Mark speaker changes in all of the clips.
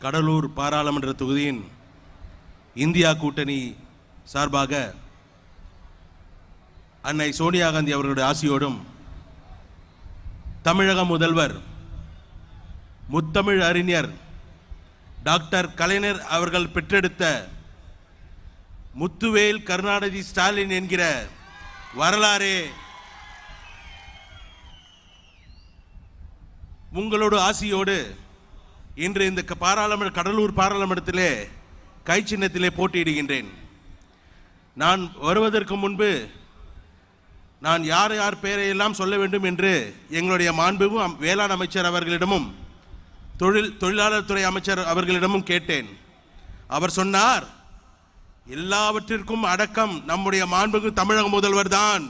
Speaker 1: கடலூர் பாராளுமன்ற தொகுதியின் இந்தியா கூட்டணி சார்பாக அன்னை சோனியா காந்தி அவர்களுடைய ஆசியோடும் தமிழக முதல்வர் முத்தமிழ் அறிஞர் டாக்டர் கலைஞர் அவர்கள் பெற்றெடுத்த முத்துவேல் கருணாநிதி ஸ்டாலின் என்கிற வரலாறே உங்களோட ஆசியோடு இன்று இந்த பாராளுமன்ற கடலூர் பாராளுமன்றத்திலே கை சின்னத்திலே போட்டியிடுகின்றேன். நான் வருவதற்கு முன்பு நான் யார் யார் பெயரையெல்லாம் சொல்ல வேண்டும் என்று எங்களுடைய மாண்பும் வேளாண் அமைச்சர் அவர்களிடமும் தொழில் தொழிலாளர் துறை அமைச்சர் அவர்களிடமும் கேட்டேன். அவர் சொன்னார் எல்லாவற்றிற்கும் அடக்கம் நம்முடைய மாண்புக்கு தமிழக முதல்வர் தான்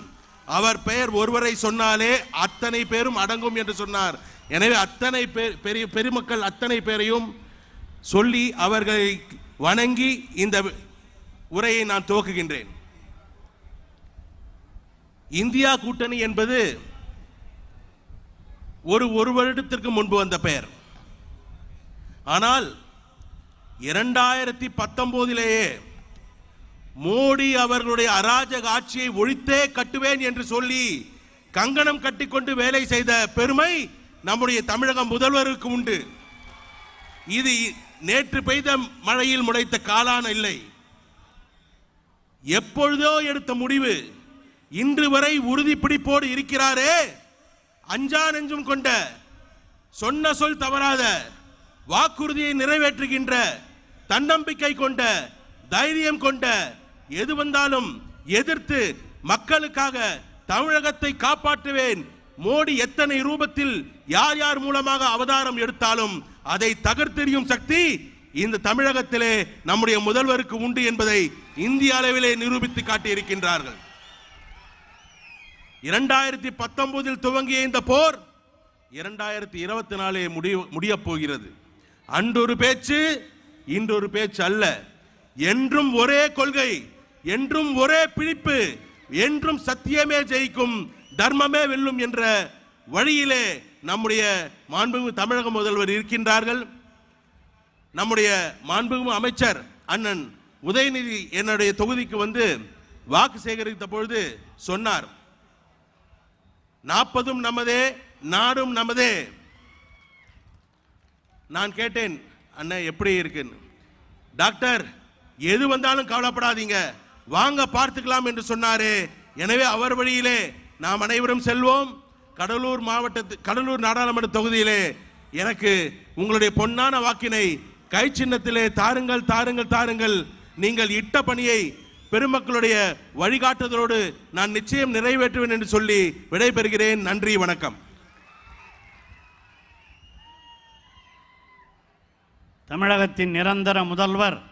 Speaker 1: அவர் பெயர் ஒருவரை சொன்னாலே அத்தனை பேரும் அடங்கும் என்று சொன்னார். எனவே அத்தனை பேர் பெரிய பெருமக்கள் அத்தனை பேரையும் சொல்லி அவர்களை வணங்கி இந்த உரையை நான் துவக்குகின்றேன். இந்தியா கூட்டணி என்பது ஒரு ஒரு வருடத்திற்கு முன்பு வந்த பெயர். ஆனால் இரண்டாயிரத்தி பத்தொன்பதிலேயே மோடி அவர்களுடைய அராஜக ஆட்சியை ஒழித்தே கட்டுவேன் என்று சொல்லி கங்கணம் கட்டிக்கொண்டு வேலை செய்த பெருமை நம்முடைய தமிழக முதல்வருக்கு உண்டு. இது நேற்று பெய்த மழையில் முளைத்த காலான இல்லை. எப்பொழுதோ எடுத்த முடிவு இன்று வரை உறுதி பிடிப்போடு இருக்கிறாரே. அஞ்சா நெஞ்சும் கொண்ட சொன்ன சொல் தவறாத வாக்குறுதியை நிறைவேற்றுகின்ற தன்னம்பிக்கை கொண்ட தைரியம் கொண்ட எது வந்தாலும் எதிர்த்து மக்களுக்காக தமிழகத்தை காப்பாற்றுவேன் மோடி எத்தனை ரூபத்தில் யார் யார் மூலமாக அவதாரம் எடுத்தாலும் அதை தகர்த்தெறியும் சக்தி இந்த தமிழகத்திலே நம்முடைய முதல்வருக்கு உண்டு என்பதை இந்திய அளவிலே நிரூபித்து காட்டியிருக்கின்றார்கள். இரண்டாயிரத்தி பத்தொன்பதில் துவங்கிய இந்த போர் இரண்டாயிரத்தி இருபத்தி நாலே முடிய முடியப் போகிறது. அன்றொரு பேச்சு இன்றொரு பேச்சு அல்ல. என்றும் ஒரே கொள்கை என்றும் ஒரே பிடிப்பு என்றும் சத்தியமே ஜெயிக்கும் தர்மமே வெல்லும் என்ற வழியிலே நம்முடைய மாண்புமிகு தமிழக முதல்வர் இருக்கின்றார்கள். நம்முடைய மாண்புமிகு அமைச்சர் அண்ணன் உதயநிதி என்னுடைய தொகுதிக்கு வந்து வாக்கு சேகரித்த பொழுது சொன்னார். நாற்பதும் நமதே நாடும் நமதே. நான் கேட்டேன் அண்ணன் எப்படி இருக்குன்னு? டாக்டர் எது வந்தாலும் கவலைப்படாதீங்க. வாங்க பார்த்துக்கலாம் என்று சொன்னாரே. எனவே அவர் வழியிலே நாம் அனைவரும் செல்வோம். கடலூர் மாவட்டத்து கடலூர் நாடாளுமன்ற தொகுதியிலே எனக்கு உங்களுடைய பொன்னான வாக்கினை கை சின்னத்திலே தாருங்கள் தாருங்கள் தாருங்கள். நீங்கள் இட்ட பணியை பெருமக்களுடைய வழிகாட்டுதலோடு நான் நிச்சயம் நிறைவேற்றுவேன் என்று சொல்லி விடைபெறுகிறேன். நன்றி வணக்கம்.
Speaker 2: தமிழகத்தின் நிரந்தர முதல்வர்